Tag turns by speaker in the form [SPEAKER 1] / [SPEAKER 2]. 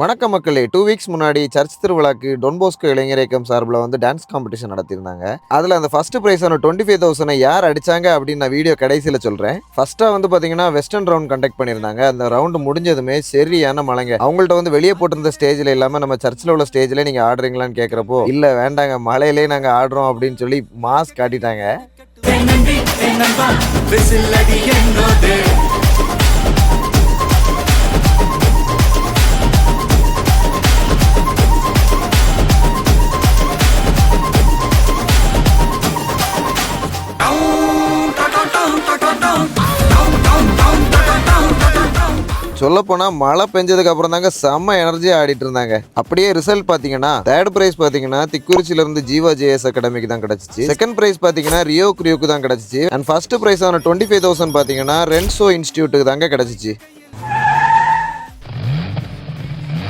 [SPEAKER 1] வணக்க மக்களே. Two weeks முன்னாடி சர்ச் திருவிழாக்கு டொன்போஸ்கோ இளைஞர் இயக்கம் சார்பில் வந்து டான்ஸ் காம்படிஷன் நடத்தியிருந்தாங்க. அதில் அந்த ஃபர்ஸ்ட் ப்ரைஸான டுவெண்ட்டி ஃபைவ் தௌசண்ட் யார் அடிச்சாங்க அப்படின்னு நான் வீடியோ கடைசியில் சொல்கிறேன் ஃபர்ஸ்ட்டாக வந்து பார்த்தீங்கன்னா வெஸ்டர்ன் ரவுண்ட் கண்டக்ட் பண்ணியிருந்தாங்க. அந்த ரவுண்டு முடிஞ்சதுமே சரியான மழைங்க. அவங்கள்ட்ட வந்து வெளியே போட்டிருந்த ஸ்டேஜில் இல்லாமல் நம்ம சர்ச்சில் உள்ள ஸ்டேஜில் நீங்கள் ஆடுறீங்களான்னு கேட்குறப்போ இல்லை வேண்டாங்க. மழையிலே நாங்கள் ஆடுறோம் அப்படின்னு சொல்லி மாஸ்க் காட்டிட்டாங்க. சொல்லப்போனால் மழை பெஞ்சதுக்கு அப்புறம் தாங்க செம்ம எனர்ஜி ஆடிட்டு இருந்தாங்க. அப்படியே ரிசல்ட் பார்த்தீங்கன்னா தேர்ட் பிரைஸ் பார்த்தீங்கன்னா திக்குறிச்சில இருந்து ஜீவா ஜேஎஸ் அகாடமிக்கு தான் கிடைச்சிச்சு. செகண்ட் பிரைஸ் பார்த்தீங்கன்னா ரியோ கிரியோக்கு தான் கிடைச்சிச்சு. அண்ட் ஃபர்ஸ்ட் பிரைஸ் ஆன டுவெண்ட்டி ஃபைவ் தௌசண்ட் பார்த்தீங்கன்னா ரென்சோ இன்ஸ்டியூட்டுக்கு தாங்க கிடைச்சிச்சு.